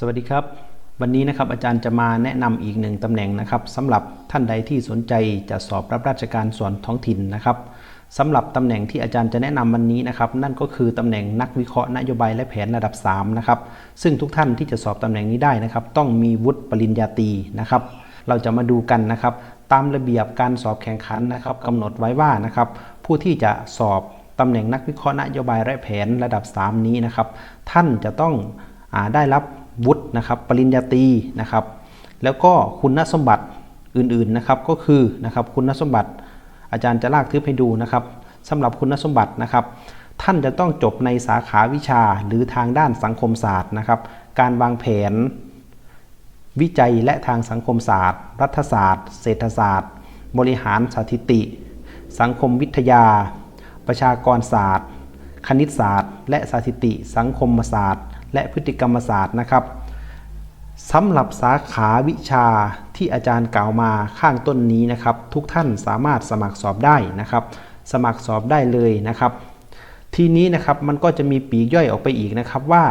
สวัสดีครับ วันนี้นะครับอาจารย์จะมาแนะนำอีกหนึ่งตำแหน่งนะครับสำหรับท่านใดที่สนใจจะสอบรับราชการส่วนท้องถิ่นนะครับสำหรับตำแหน่งที่อาจารย์จะแนะนำวันนี้นะครับนั่นก็คือตำแหน่งนักวิเคราะห์นโยบายและแผนระดับ3นะครับซึ่งทุกท่านที่จะสอบตำแหน่งนี้ได้นะครับ ต้องมีวุฒิปริญญาตรีนะครับ เราจะมาดูกันนะครับ ตามระเบียบการสอบแข่งขันนะครับกำหนดไว้ว่านะครับผู้ที่จะสอบตำแหน่งนักวิเคราะห์นโยบายและแผนระดับ 3 นี้นะครับ ท่านจะต้องอได้รับ วุฒินะครับปริญญาตรีนะครับ แล้วก็คุณสมบัติอื่นๆนะครับก็คือนะครับคุณสมบัติอาจารย์จะลากทึบให้ดูนะครับสำหรับคุณสมบัตินะครับ ท่านจะต้องจบในสาขาวิชาหรือทางด้านสังคมศาสตร์นะครับ การวางแผน วิจัยและทางสังคมศาสตร์ รัฐศาสตร์ เศรษฐศาสตร์ บริหารสถิติ สังคมวิทยา ประชากรศาสตร์ คณิตศาสตร์ และสถิติ สังคมศาสตร์ และพฤติกรรมศาสตร์นะครับสำหรับสาขาวิชาที่อาจารย์กล่าวมาข้างต้นนี้นะครับ ทุกท่านสามารถสมัครสอบได้นะครับ สมัครสอบได้เลยนะครับ ทีนี้นะครับมันก็จะมีปีกย่อยออกไปอีกนะครับ ว่า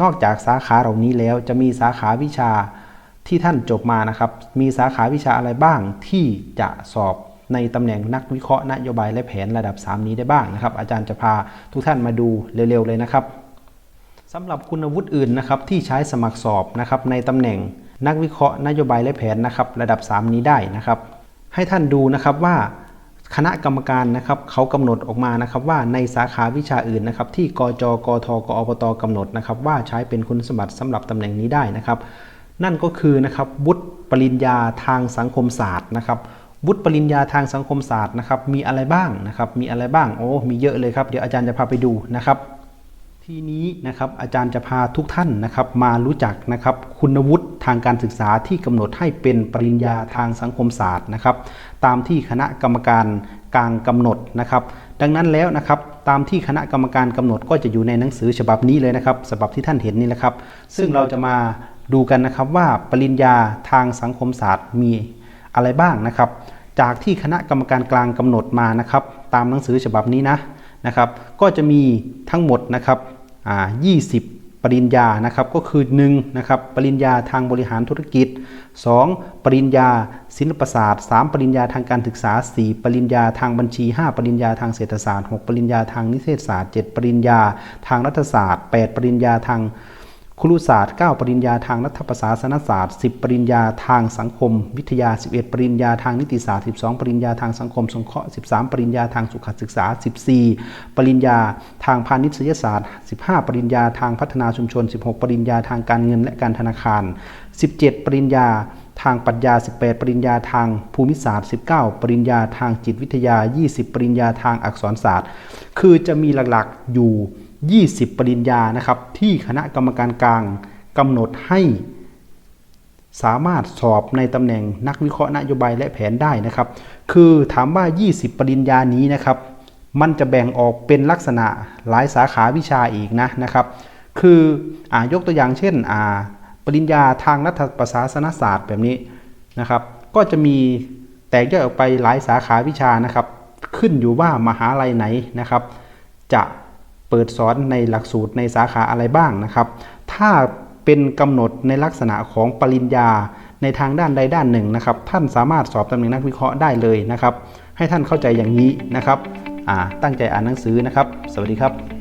นอกจากสาขาเหล่านี้แล้วจะมีสาขาวิชาที่ท่านจบมานะครับ มีสาขาวิชาอะไรบ้างที่จะสอบในตำแหน่งนักวิเคราะห์นโยบายและแผนระดับ 3 นี้ได้บ้างนะครับ อาจารย์จะพาทุกท่านมาดูเร็วๆเลยนะครับ สำหรับคุณวุฒิอื่นนะครับที่ใช้สมัครสอบนะครับในตำแหน่งนักวิเคราะห์นโยบายและแผนนะครับระดับ 3 นี้ได้นะครับ ให้ท่านดูนะครับว่าคณะกรรมการนะครับเขากำหนดออกมานะครับว่าในสาขาวิชาอื่นนะครับที่กจกทกอปตกำหนดนะครับว่าใช้เป็นคุณสมบัติสำหรับตำแหน่งนี้ได้นะครับ นั่นก็คือนะครับวุฒิปริญญาทางสังคมศาสตร์นะครับวุฒิปริญญาทางสังคมศาสตร์นะครับมีอะไรบ้างนะครับมีอะไรบ้างโอ้มีเยอะเลยครับเดี๋ยวอาจารย์จะพาไปดูนะครับ ทีนี้นะครับอาจารย์จะพาทุกท่านนะครับมารู้จักนะครับคุณวุฒิทางการศึกษาที่กำหนดให้เป็นปริญญาทางสังคมศาสตร์นะครับตามที่คณะกรรมการกลางกำหนดนะครับดังนั้นแล้วนะครับตามที่คณะกรรมการกำหนดก็จะอยู่ในหนังสือฉบับนี้เลยนะครับฉบับที่ท่านเห็นนี่แหละครับ ซึ่งเราจะมาดูกันนะครับว่าปริญญาทางสังคมศาสตร์มีอะไรบ้างนะครับ จากที่คณะกรรมการกลางกำหนดมานะครับตามหนังสือฉบับนี้นะนะครับ ก็จะมีทั้งหมดนะครับ 20 ปริญญานะครับก็คือ1นะครับปริญญาทางบริหารธุรกิจ 2 ปริญญาศิลปศาสตร์ 3 ปริญญาทางการศึกษา 4 ปริญญาทางบัญชี 5 ปริญญาทางเศรษฐศาสตร์ 6 ปริญญาทางนิเทศศาสตร์ 7 ปริญญาทางรัฐศาสตร์ 8 ปริญญาทาง ครุศาสตร์ 9 ปริญญาทางรัฐประศาสนศาสตร์ 10 ปริญญาทางสังคม วิทยา 11 ปริญญาทางนิติศาสตร์ 12 ปริญญาทางสังคมสงเคราะห์ 13 ปริญญาทางสุขศึกษา 14 ปริญญาทางพาณิชยศาสตร์ 15 ปริญญาทางพัฒนาชุมชน 16 ปริญญาทางการเงินและการธนาคาร 17 ปริญญาทางปรัชญา 18 ปริญญาทางภูมิศาสตร์ 19 ปริญญาทางจิตวิทยา 20 ปริญญาทางอักษรศาสตร์ คือจะมีหลักๆอยู่ 20 ปริญญานะครับ ที่คณะกรรมการกลางกำหนดให้ สามารถสอบในตำแหน่งนักวิเคราะห์นโยบายและแผนได้นะครับ คือถามว่า 20 ปริญญานี้นะครับ มันจะแบ่งออกเป็นลักษณะหลายสาขาวิชาอีกนะนะครับ คืออ่ายกตัวอย่างเช่นอ่าปริญญาทางรัฐประศาสนศาสตร์แบบนี้นะครับ ก็จะมีแตกย่อยออกไปหลายสาขาวิชานะครับ ขึ้นอยู่ว่ามหาลัยไหนนะครับ จะ เปิดสอนในหลักสูตรในสาขาอะไรบ้างนะครับ ถ้าเป็นกำหนดในลักษณะของปริญญาในทางด้านใดด้านหนึ่งนะครับ ท่านสามารถสอบตำแหน่งนักวิเคราะห์ได้เลยนะครับ ให้ท่านเข้าใจอย่างนี้นะครับตั้งใจอ่านหนังสือนะครับ สวัสดีครับ